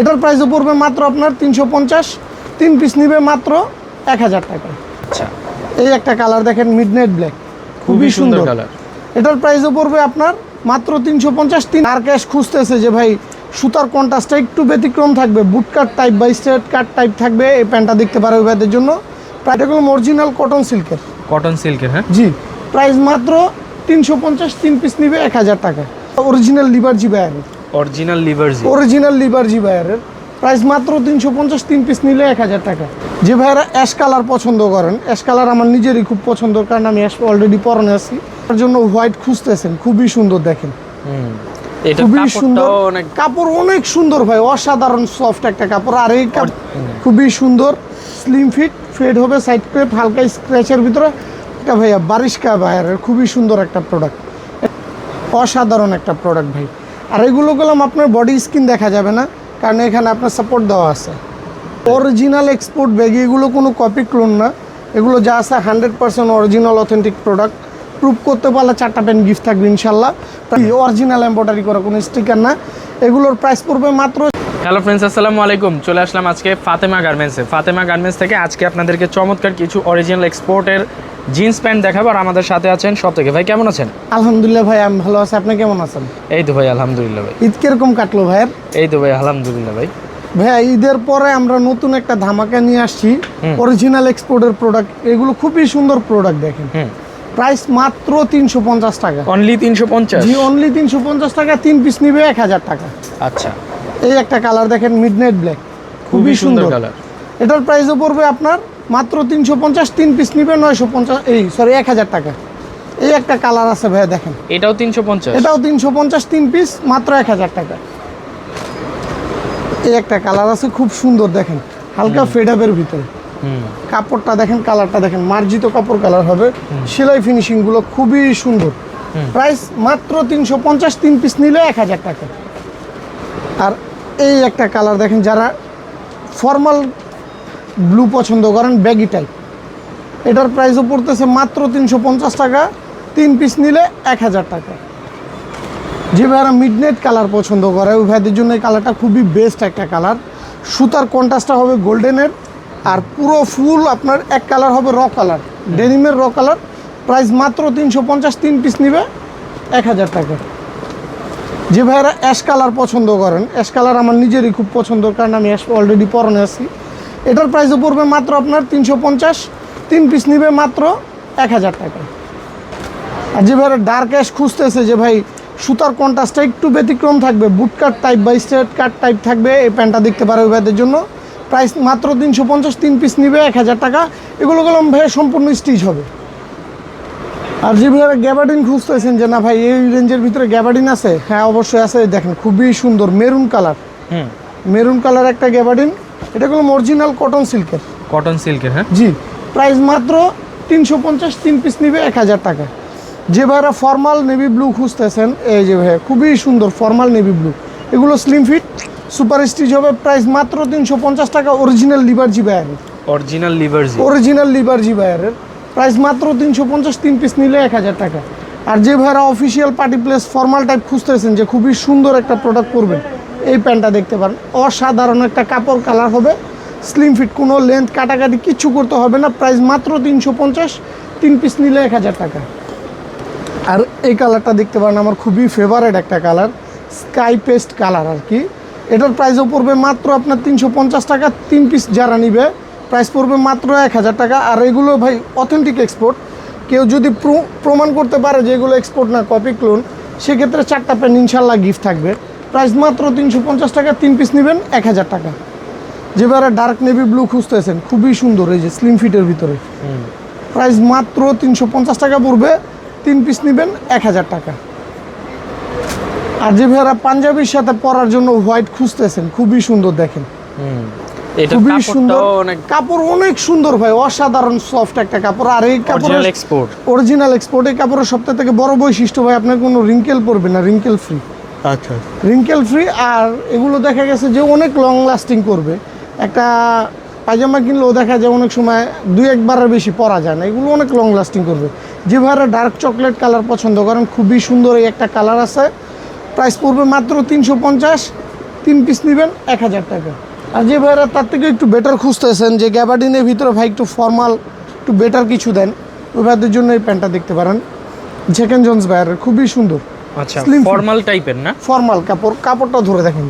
এটার প্রাইসও পড়বে মাত্র আপনার তিনশো পঞ্চাশ তিন পিস নিবে মাত্র এক হাজার টাকা। আচ্ছা। এই একটা কালার দেখেন মিডনাইট ব্ল্যাক খুবই সুন্দর কালার এটার প্রাইসও পড়বে আপনার মাত্র তিনশো পঞ্চাশ তিন আর ক্যাশ খুঁজতেছে যে ভাই সুতার কন্ট্রাস্টটা একটু ব্যতিক্রম থাকবে বুট কাট টাইপ বা স্ট্রেট কাট টাইপ থাকবে এই প্যান্টটা দেখতে পারে ওই ভাইদের জন্য। অরিজিনাল কটন সিল্কের কটন সিল্কের হ্যাঁ? জি। প্রাইস মাত্র তিনশো পঞ্চাশ তিন পিস নিবে এক হাজার টাকা। অরিজিনাল লিভার জি বায়ারের অরিজিনাল লিভারজি অরিজিনাল লিভারজি জি প্রাইস মাত্র তিনশো পঞ্চাশ তিন পিস নিলে এক হাজার টাকা। যে ভাইয়েরা অ্যাশ কালার পছন্দ করেন অ্যাশ কালার আমার নিজেরই খুব পছন্দ কারণ আমি অ্যাশ অলরেডি পরনে আছি। তার জন্য হোয়াইট খুঁজতেছেন খুবই সুন্দর দেখেন। খুবই সুন্দর। কাপড় অনেক সুন্দর ভাই অসাধারণ সফট একটা কাপড়। আর এই খুবই সুন্দর স্লিম ফিট ফেড হবে সাইড ক্রেপ হালকা স্ক্র্যাচের ভিতরে। এটা ভাইয়া বারিশকা ভাইয়ারের খুবই সুন্দর একটা প্রোডাক্ট অসাধারণ একটা প্রোডাক্ট ভাই। আর এগুলো গেলাম আপনার বডি স্কিন দেখা যাবে না, কারণ এখানে আপনার সাপোর্ট দেওয়া আছে। অরিজিনাল এক্সপোর্ট ব্যাগ এগুলো কোনো কপি ক্লোন না। এগুলো যা আছে hundred percent original authentic product prove করতে পারলে চারটা পেন গিফট থাকবে ইনশাল্লাহ। অরিজিনাল এম্ব্রয়ডারি করা কোনো স্টিকার না। এগুলোর প্রাইস পড়বে মাত্র হ্যালো ফ্রেন্ডস আসসালামু আলাইকুম। চলে আসলাম আজকে ফাতেমা গার্মেন্টসে ফাতেমা গার্মেন্টস থেকে আজকে আপনাদেরকে চমৎকার কিছু অরিজিনাল এক্সপোর্টের জিন্স প্যান্ট দেখাবো আর আমাদের সাথে আছেন সব থেকে ভাই কেমন আছেন? আলহামদুলিল্লাহ ভাই আমি ভালো আছি। আপনি কেমন আছেন? এই তো ভাই আলহামদুলিল্লাহ ভাই। ঈদ কীরকম কাটলো ভাইয়ের? এই তো ভাই আলহামদুলিল্লাহ ভাই। ভাইয়া ঈদের পরে আমরা নতুন একটা ধামাকা নিয়ে আসছি। অরিজিনাল এক্সপোর্টের প্রোডাক্ট এগুলো খুবই সুন্দর প্রোডাক্ট দেখেন। প্রাইস মাত্র তিনশো পঞ্চাশ টাকা। অনলি তিনশো পঞ্চাশ? জি অনলি তিনশো পঞ্চাশ টাকা তিন পিস নিবে এক হাজার টাকা। আচ্ছা। এই একটা কালার দেখেন মিডনাইট ব্ল্যাক খুবই সুন্দর কালার এটার প্রাইসও পড়বে আপনার মাত্র তিনশো পঞ্চাশ তিন পিস নিবে নয়শো পঞ্চাশ এই সরি এক হাজার টাকা। এই একটা কালার আছে ভাইয়া দেখেন। এটাও তিনশো পঞ্চাশ? এটাও তিনশো পঞ্চাশ তিন পিস মাত্র এক হাজার টাকা। এই একটা কালার আছে খুব সুন্দর দেখেন। হালকা ফেডাবের ভিতরে। কাপড়টা দেখেন কালারটা দেখেন মার্জিত কাপড় কালার হবে। সেলাই ফিনিশিংগুলো খুবই সুন্দর। প্রাইস মাত্র তিনশো পঞ্চাশ তিন পিস নিলে এক হাজার টাকা। আর এই একটা কালার দেখেন যারা ফর্মাল ব্লু পছন্দ করেন ব্যাগি টাইপ এটার প্রাইসও পড়তেছে মাত্র তিনশো পঞ্চাশ টাকা, তিন পিস নিলে এক হাজার টাকা। যে ভাইরা মিডনাইট কালার পছন্দ করে, ওই ভাইদের জন্য এই কালারটা খুবই বেস্ট একটা কালার সুতার কন্ট্রাস্টটা হবে গোল্ডেনের আর পুরো ফুল আপনার এক কালার হবে র কালার ডেনিমের র কালার প্রাইস মাত্র তিনশো পঞ্চাশ, তিন পিস নিবে এক হাজার টাকা। যে ভাইরা অ্যাশ কালার পছন্দ করেন অ্যাশ কালার আমার নিজেরই খুব পছন্দ, কারণ আমি অ্যাশ অলরেডি পরনে আছি। এটার প্রাইসও পড়বে মাত্র আপনার তিনশো পঞ্চাশ তিন পিস নিবে মাত্র এক হাজার টাকা। আর যে ভাইরা ডার্ক অ্যাশ খুঁজতেছে যে ভাই সুতার কন্ট্রাস্টটা একটু ব্যতিক্রম থাকবে বুট কাট টাইপ বা স্ট্রেট কাট টাইপ থাকবে এই প্যান্টটা দেখতে পারে ওই ভাইদের জন্য। প্রাইস মাত্র তিনশো পঞ্চাশ তিন পিস নিবে এক হাজার টাকা। এগুলো গেলাম ভাই সম্পূর্ণ স্টিচ হবে। আর যে ভাইরা গ্যাবার্ডিন খুঁজতেছেন যে না ভাই এই রেঞ্জের ভিতরে গ্যাবার্ডিন আছে? হ্যাঁ অবশ্যই আছে। দেখেন খুবই সুন্দর মেরুন কালার মেরুন কালার একটা গ্যাবার্ডিন এটা কোনো অরিজিনাল কটন সিল্কের কটন সিল্কের হ্যাঁ? জি প্রাইস মাত্র তিনশো পঞ্চাশ তিন পিস নিবে এক হাজার টাকা। যে ভাইরা ফর্মাল নেভি ব্লু খুঁজতেছেন এই যে ভাইয়া খুবই সুন্দর ফর্মাল নেভি ব্লু এগুলো স্লিম ফিট সুপার স্টিচ হবে প্রাইস মাত্র তিনশো পঞ্চাশ টাকা অরিজিনাল লিভার জি বায়ারের অরিজিনাল লিভারজি অরিজিনাল লিভার জি বায়ারের প্রাইস মাত্র তিনশো পঞ্চাশ তিন পিস নিলে এক হাজার টাকা। আর যে ভাইরা official party place formal type খুঁজতেছেন যে খুবই সুন্দর একটা প্রোডাক্ট করবেন এই প্যান্টটা দেখতে পারেন। অসাধারণ একটা কাপড় কালার হবে। স্লিম ফিট, কোনো লেন্থ কাটাকাটি কিচ্ছু করতে হবে না। প্রাইস মাত্র তিনশো পঞ্চাশ, তিন পিস নিলে এক হাজার টাকা। আর এই কালারটা দেখতে পারেন, আমার খুবই ফেভারেট একটা কালার স্কাই পেস্ট কালার আর কি। এটার প্রাইসও পড়বে মাত্র আপনার তিনশো পঞ্চাশ টাকা, তিন পিস যারা নিবে প্রাইস পড়বে মাত্র এক হাজার টাকা। আর এগুলো ভাই অথেন্টিক এক্সপোর্ট কেউ যদি প্রো- প্রমাণ করতে পারে যে এগুলো এক্সপোর্ট না কপি ক্লোন সেক্ষেত্রে চারটা প্যান্ট ইনশাল্লাহ গিফট থাকবে। প্রাইস মাত্র তিনশো পঞ্চাশ টাকা তিন পিস নেবেন এক হাজার টাকা। যেবারে ডার্ক নেভি ব্লু খুঁজতেছেন খুবই সুন্দর এই যে স্লিম ফিটের ভিতরে। প্রাইস মাত্র তিনশো পঞ্চাশ টাকা পড়বে তিন পিস নেবেন এক হাজার টাকা। আর যে ভাইয়ারা পাঞ্জাবির সাথে পরার জন্য হোয়াইট খুঁজতেছেন খুবই সুন্দর দেখেন। খুবই সুন্দর। কাপড় অনেক সুন্দর ভাই অসাধারণ সফট একটা কাপড়। আর এই কাপড় এক্সপোর্ট অরিজিনাল এক্সপোর্ট এই কাপড়ের সবথেকে থেকে বড় বৈশিষ্ট্য ভাই আপনার কোনো রিঙ্কেল পড়বে না রিঙ্কেল ফ্রি আচ্ছা রিঙ্কেল ফ্রি আর এগুলো দেখা গেছে যে অনেক লং লাস্টিং করবে। একটা পায়জামা কিনলেও দেখা যায় অনেক সময় দুই একবারের বেশি পরা যায় না। এগুলো অনেক লং লাস্টিং করবে। যে ভাইরা ডার্ক চকলেট কালার পছন্দ করেন, খুবই সুন্দর এই একটা কালার আছে। প্রাইস পড়বে মাত্র তিনশো পঞ্চাশ, তিন পিস নেবেন এক হাজার টাকা। আর যে ভাইরা তার থেকে একটু বেটার খুঁজতেছেন, যে গ্যাবার্ডিনের ভিতরে ভাই একটু ফর্মাল একটু বেটার কিছু দেন, ওই ভাইদের জন্য এই প্যান্টটা দেখতে পারেন। জেকেন জন্স ভাইয়ের, খুবই সুন্দর। আচ্ছা. ফর্মাল টাইপের না? ফর্মাল কাপড় কাপড়টা ধরে দেখেন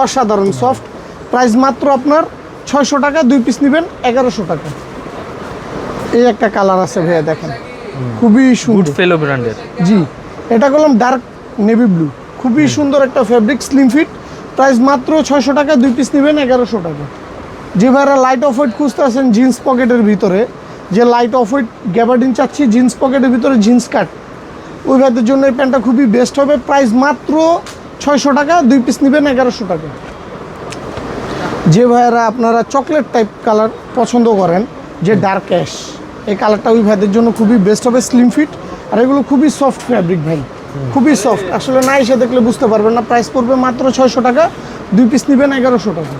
অসাধারণ সফট প্রাইস মাত্র আপনার ছয়শো টাকা দুই পিস নেবেন এগারোশো টাকা। এই একটা কালার আছে ভাইয়া দেখেন। খুবই সুন্দর। ফেলো ব্র্যান্ডের জি। এটা করলাম ডার্ক নেভি ব্লু খুবই সুন্দর একটা ফেব্রিক স্লিম ফিট প্রাইস মাত্র ছয়শো টাকা দুই পিস নেবেন এগারোশো টাকা। যে ভাইরা লাইট অফ হোয়াইট খুঁজতে আছেন জিন্স পকেটের ভিতরে। যে লাইট অফ হোয়াইট গ্যাবার্ডিন চাচ্ছি জিন্স পকেটের ভিতরে জিন্স কাট ওই ভাইদের জন্য এই প্যান্টটা খুবই বেস্ট হবে। প্রাইস মাত্র ছয়শো টাকা, দুই পিস নেবেন এগারোশো টাকা। যে ভাইয়েরা আপনারা চকলেট টাইপ কালার পছন্দ করেন, যে ডার্ক অ্যাশ এই কালারটা ওই ভাইদের জন্য খুবই বেস্ট হবে স্লিম ফিট আর এগুলো খুবই সফট ফ্যাব্রিক ভাই, খুবই সফট আসলে না এসে দেখলে বুঝতে পারবেন না প্রাইস পড়বে মাত্র ছয়শো টাকা, দুই পিস নেবেন এগারোশো টাকা।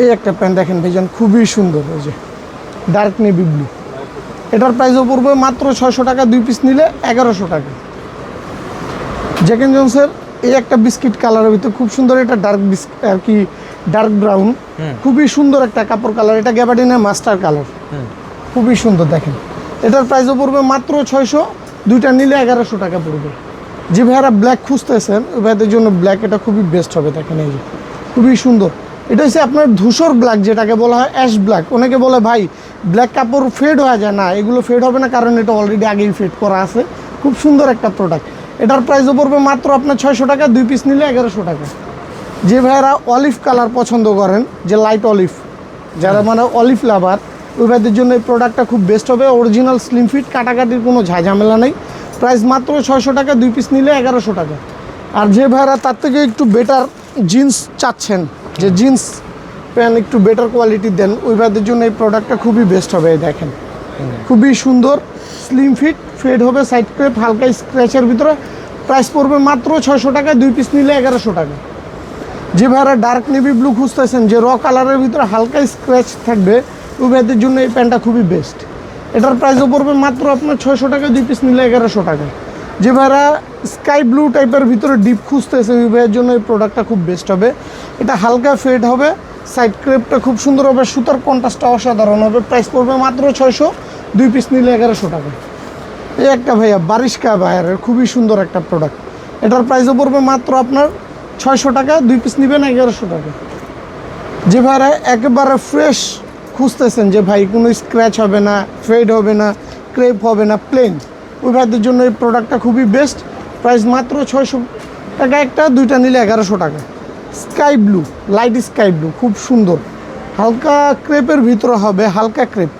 এই একটা প্যান্ট দেখেন ভাইজান, খুবই সুন্দর ওই যে ডার্ক নেভি ব্লু এটার প্রাইসও পড়বে মাত্র ছয়শো টাকা দুই পিস নিলে এগারোশো টাকা। জ্যাকেন জনসের এই একটা বিস্কিট কালারের ভিতরে খুব সুন্দর এটা ডার্ক বিস্কিট আর কি ডার্ক ব্রাউন খুবই সুন্দর একটা কাপড় কালার এটা গ্যাবার্ডিনের মাস্টার কালার খুবই সুন্দর দেখেন। এটার প্রাইসও পড়বে মাত্র ছয়শো দুইটা নিলে এগারোশো টাকা পড়বে। যে ভাইয়ারা ব্ল্যাক খুঁজতেছেন ওই ভাইদের জন্য ব্ল্যাক এটা খুবই বেস্ট হবে দেখেন এই যে। খুবই সুন্দর। এটা হচ্ছে আপনার ধূসর ব্ল্যাক যেটাকে বলা হয় অ্যাশ ব্ল্যাক অনেকে বলে, ভাই ব্ল্যাক কাপড় ফেড হয়ে যায়। না, এগুলো ফেড হবে না, কারণ এটা অলরেডি আগেই ফেড করা আছে। খুব সুন্দর একটা প্রোডাক্ট এটার প্রাইসও পড়বে মাত্র আপনার ছয়শো টাকা, দুই পিস নিলে এগারোশো টাকা। যে ভাইয়েরা অলিভ কালার পছন্দ করেন, যে লাইট অলিভ যারা মানে অলিভ লাভার ওই ভাইদের জন্য এই প্রোডাক্টটা খুব বেস্ট হবে। অরিজিনাল স্লিম ফিট কাটাকাটির কোনো ঝাঝামেলা নেই। প্রাইস মাত্র ছয়শো টাকা, দুই পিস নিলে এগারোশো টাকা। আর যে ভাইয়েরা তার থেকে একটু বেটার জিন্স চাচ্ছেন যে জিন্স প্যান্ট একটু বেটার কোয়ালিটি দেন, ওই ভাইদের জন্য এই প্রোডাক্টটা খুবই বেস্ট হবে দেখেন। খুবই সুন্দর স্লিম ফিট ফেড হবে সাইড ক্রেপ হালকা স্ক্র্যাচের ভিতরে। প্রাইস পড়বে মাত্র ছয়শো টাকা দুই পিস নিলে এগারোশো টাকা। যে ভাইরা ডার্ক নেভি ব্লু খুঁজতেছেন, যে র কালারের ভিতরে হালকা স্ক্র্যাচ থাকবে, ওই ভাইদের জন্য এই প্যান্টটা খুবই বেস্ট এটার প্রাইসও পড়বে মাত্র আপনার ছয়শো টাকা দুই পিস নিলে এগারোশো টাকা যে ভাইরা স্কাই ব্লু টাইপের ভিতরে ডিপ খুঁজতেছে, ওই ভাইয়ের জন্য এই প্রোডাক্টটা খুব বেস্ট হবে। এটা হালকা ফেড হবে সাইড ক্রেপটা খুব সুন্দর হবে, সুতার কন্ট্রাস্টটা অসাধারণ হবে। প্রাইস পড়বে মাত্র ছয়শো, দুই পিস নিলে এগারোশো টাকা। এই একটা ভাইয়া, বারিশকা ভাইয়ারের খুবই সুন্দর একটা প্রোডাক্ট এটার প্রাইসও পড়বে মাত্র আপনার ছয়শো টাকা, দুই পিস নেবেন এগারোশো টাকা। যে ভাইরা একেবারে ফ্রেশ খুঁজতেছেন যে ভাই, কোনো স্ক্র্যাচ হবে না ফেড হবে না ক্রেপ হবে না প্লেন ওই ভাইদের জন্য এই প্রোডাক্টটা খুবই বেস্ট প্রাইস মাত্র ছয়শো টাকা একটা দুইটা নিলে এগারোশো টাকা। Sky blue light sky blue খুব সুন্দর। হালকা ক্রেপের ভিতরে হবে হালকা ক্রেপ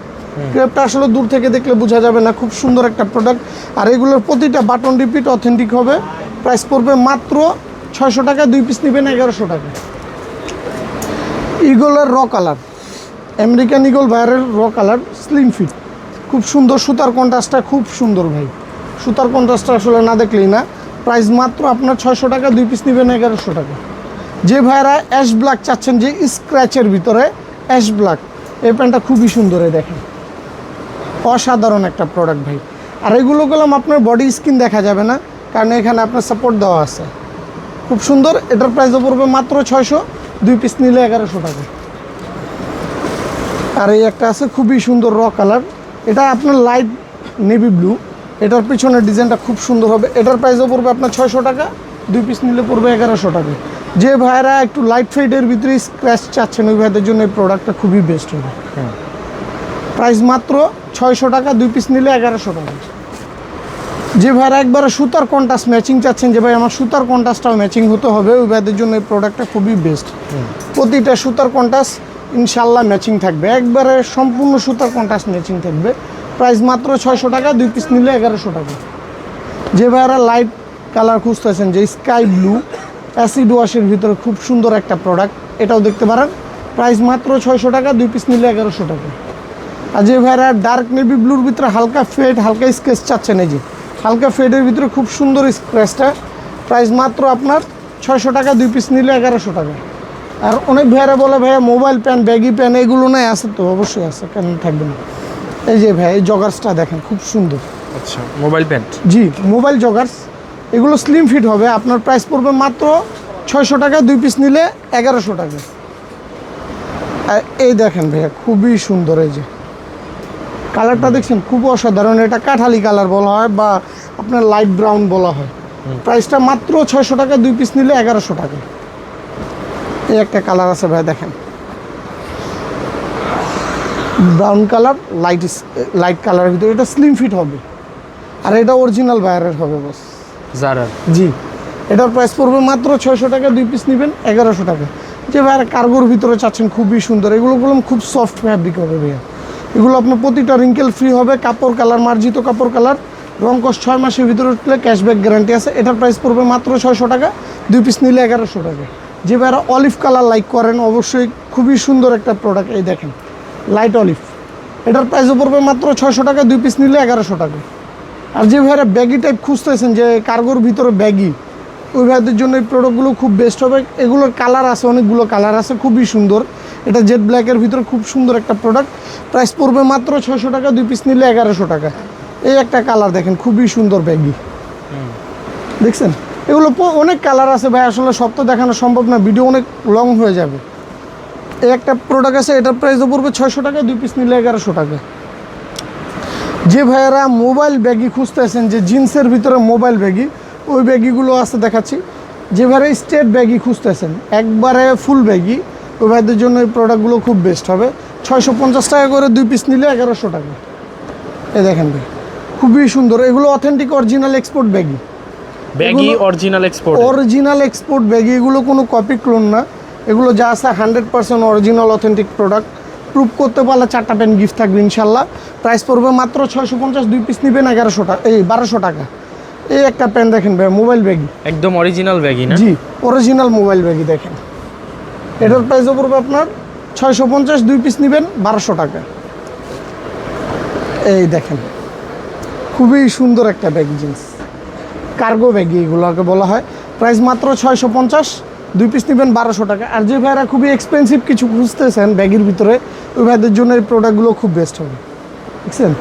ক্রেপটা আসলে দূর থেকে দেখলে বোঝা যাবে না খুব সুন্দর একটা প্রোডাক্ট আর এগুলোর প্রতিটা বাটন রিপিট অথেন্টিক হবে। প্রাইস পড়বে মাত্র ছয়শো টাকা দুই পিস নেবেন এগারোশো টাকা। ইগলের র কালার আমেরিকান ইগল ভাইয়ারের র কালার স্লিম ফিট খুব সুন্দর সুতার কন্ট্রাস্টটা খুব সুন্দর ভাই। সুতার কন্ট্রাস্টটা আসলে না দেখলেই না। প্রাইস মাত্র আপনার ছয়শো টাকা, দুই পিস নেবেন এগারোশো টাকা। যে ভাইয়ারা অ্যাশ ব্ল্যাক চাচ্ছেন যে স্ক্র্যাচের ভিতরে অ্যাশ ব্ল্যাক এই প্যান্টটা খুবই সুন্দর দেখেন। অসাধারণ একটা প্রোডাক্ট ভাই। আর এগুলো গেলাম আপনার বডি স্কিন দেখা যাবে না, কারণ এখানে আপনার সাপোর্ট দেওয়া আছে। খুব সুন্দর, এটার প্রাইসও পড়বে মাত্র ছয়শো, দুই পিস নিলে এগারোশো টাকা। আর এই একটা আছে খুবই সুন্দর র কালার এটা আপনার লাইট নেভি ব্লু এটার পিছনের ডিজাইনটা খুব সুন্দর হবে। এটার প্রাইসও পড়বে আপনার ছয়শো টাকা দুই পিস নিলে পড়বে এগারোশো টাকা। যে ভাইরা একটু লাইট ফেডের ভিতরে স্ক্র্যাচ চাচ্ছেন ওই ভাইদের জন্য এই প্রোডাক্টটা খুবই বেস্ট হবে। প্রাইস মাত্র ছয়শো টাকা দুই পিস নিলে এগারোশো টাকা। যে ভাইরা একবারে সুতার কন্টাস ম্যাচিং চাচ্ছেন যে ভাই আমার সুতার কন্টাসটাও ম্যাচিং হতে হবে ওই ভাইদের জন্য এই প্রোডাক্টটা খুবই বেস্ট প্রতিটা সুতার কন্টাস ইনশাল্লাহ ম্যাচিং থাকবে। একবারে সম্পূর্ণ সুতার কন্টাস ম্যাচিং থাকবে। প্রাইস মাত্র ছয়শো টাকা, দুই পিস নিলে এগারোশো টাকা। যে ভাইরা লাইট কালার খুঁজতেছেন, যে স্কাই ব্লু অ্যাসিড ওয়াশের ভিতরে খুব সুন্দর একটা প্রোডাক্ট এটাও দেখতে পারেন। প্রাইস মাত্র ছয়শো টাকা, দুই পিস নিলে এগারোশো টাকা। আর যে ভাইরা ডার্ক নেভি ব্লুর ভিতরে হালকা ফেড হালকা স্কেচ চাচ্ছেন, এই যে, হালকা ফেডের ভিতরে খুব সুন্দর স্ক্র্যাচটা প্রাইস মাত্র আপনার ছয়শো টাকা, দুই পিস নিলে এগারোশো টাকা। আর অনেক ভাইয়ারা বলে ভাইয়া মোবাইল প্যান ব্যাগি প্যান এগুলো নাই আছে তো অবশ্যই আছে কেন থাকবে না? এই যে ভাই এই জগার্সটা দেখেন খুব সুন্দর। আচ্ছা মোবাইল প্যান্ট জি মোবাইল জগার্স এগুলো স্লিম ফিট হবে আপনার প্রাইস পড়বে মাত্র ছয়শো টাকা দুই পিস নিলে এগারোশো টাকা। আর এই দেখেন ভাইয়া খুবই সুন্দর এই যে। কালারটা দেখছেন খুব অসাধারণ এটা কাঠালি কালার বলা হয় বা আপনার লাইট ব্রাউন বলা হয়। প্রাইসটা মাত্র ছয়শো টাকা দুই পিস নিলে এগারোশো টাকা। এই একটা কালার আছে ভাই দেখেন। ব্রাউন কালার লাইট লাইট কালারের ভিতরে এটা স্লিম ফিট হবে। আর এটা অরিজিনাল বায়ারের হবে বস জারার জি। এটার প্রাইস পড়বে মাত্র ছয়শো টাকা দুই পিস নেবেন এগারোশো টাকা। যে ভাইয়ার কার্গোর ভিতরে চাচ্ছেন খুবই সুন্দর। এগুলো বললাম খুব সফট ফ্যাব্রিক হবে ভাইয়া। এগুলো আপনার প্রতিটা রিঙ্কেল ফ্রি হবে কাপড় কালার মার্জিত কাপড় কালার রং কস ছয় মাসের ভিতরে উঠলে ক্যাশব্যাক গ্যারান্টি আছে। এটার প্রাইস পড়বে মাত্র ছয়শো টাকা দুই পিস নিলে এগারোশো টাকা। যে ভাইয়ারা অলিভ কালার লাইক করেন অবশ্যই খুবই সুন্দর একটা প্রোডাক্ট এই দেখেন লাইট অলিভ এটার প্রাইসও পড়বে মাত্র ছয়শো টাকা দুই পিস নিলে এগারোশো টাকা। আর যে ভাইরা ব্যাগি টাইপ খুঁজতেছেন যে কার্গোর ভিতরে ব্যাগি ওই ভাইদের জন্য এই প্রোডাক্টগুলো খুব বেস্ট হবে। এগুলোর কালার আছে অনেকগুলো কালার আছে খুবই সুন্দর। এটা জেড ব্ল্যাকের ভিতরে খুব সুন্দর একটা প্রোডাক্ট প্রাইস পড়বে মাত্র ছয়শো টাকা দুই পিস নিলে এগারোশো টাকা। এই একটা কালার দেখেন খুবই সুন্দর ব্যাগি দেখছেন? এগুলো অনেক কালার আছে ভাই, আসলে সব তো দেখানো সম্ভব না ভিডিও অনেক লং হয়ে যাবে। এই একটা প্রোডাক্ট আছে, এটার প্রাইসও পড়বে ছয়শো টাকা দুই পিস নিলে এগারোশো টাকা। যে ভাইয়েরা মোবাইল ব্যাগি খুঁজতেছেন, যে জিন্সের ভিতরে মোবাইল ব্যাগি ওই ব্যাগিগুলো আছে দেখাচ্ছি। যে ভাইরা স্টেট ব্যাগি খুঁজতেছেন, একবারে ফুল ব্যাগি ওই ভাইদের জন্য এই প্রোডাক্টগুলো খুব বেস্ট হবে। ছয়শো পঞ্চাশ টাকা করে দুই পিস নিলে এগারোশো টাকা। এ দেখেন ভাই, খুবই সুন্দর। এগুলো authentic original export baggy baggy original export original export baggy এগুলো কোনো কপি ক্লোন না। এগুলো যা আছে hundred percent original authentic product prove করতে পারলে চারটা পেন গিফট থাকবে ইনশাল্লাহ। প্রাইস পড়বে মাত্র ছয়শো পঞ্চাশ দুই পিস নেবেন এগারোশো টাকা এই বারোশো টাকা। এই একটা পেন দেখেন ভাই মোবাইল ব্যাগি। একদম অরিজিনাল ব্যাগি না? জি অরিজিনাল মোবাইল ব্যাগি দেখেন। এটার প্রাইসও পড়বে আপনার ছয়শো পঞ্চাশ দুই পিস নেবেন বারোশো টাকা। এই দেখেন খুবই সুন্দর একটা ব্যাগ জিন্স। কার্গো ব্যাগ এগুলোকে বলা হয়। প্রাইস মাত্র ছয়শো পঞ্চাশ দুই পিস নেবেন বারোশো টাকা। আর যে ভাইরা খুবই এক্সপেন্সিভ কিছু খুঁজতেছেন ব্যাগের ভিতরে ওই ভাইদের জন্য এই প্রোডাক্টগুলো খুব বেস্ট হবে। বুঝছেন?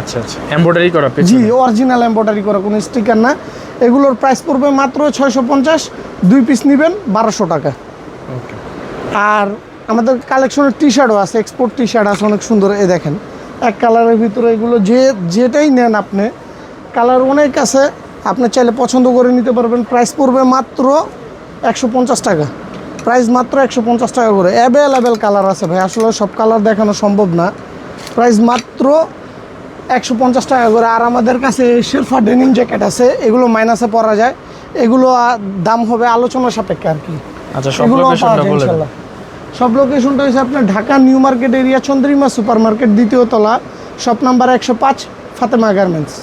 আচ্ছা আচ্ছা। এমব্রয়ডারি করা জি অরিজিনাল এম্ব্রয়ডারি করা কোনো স্টিকার না। এগুলোর প্রাইস পড়বে মাত্র ছয়শো পঞ্চাশ দুই পিস নেবেন বারোশো টাকা। ওকে আর আমাদের কালেকশনের টি শার্টও আছে এক্সপোর্ট টি শার্ট আছে অনেক সুন্দর এ দেখেন। এক কালারের ভিতরে এগুলো যে যেটাই নেন আপনি কালার অনেক আছে আপনি চাইলে পছন্দ করে নিতে পারবেন। প্রাইস পড়বে মাত্র একশো পঞ্চাশ টাকা। প্রাইস মাত্র একশো পঞ্চাশ টাকা করে। অ্যাভেলেবেল কালার আছে ভাই। আসলে সব কালার দেখানো সম্ভব না। প্রাইস মাত্র একশো পঞ্চাশ টাকা করে। আর আমাদের কাছে শেরফা ডেনিং জ্যাকেট আছে। এগুলো মাইনাসে পরা যায়। এগুলো দাম হবে আলোচনা সাপেক্ষে আর কি। আচ্ছা সব পাওয়া লোকেশনটা যায় ইনশাল্লাহ। সব লোকেশনটা হচ্ছে আপনার Dhaka new market area Chandrima super market দ্বিতীয় তলা শপ নাম্বার একশো পাঁচ ফাতেমা গার্মেন্টস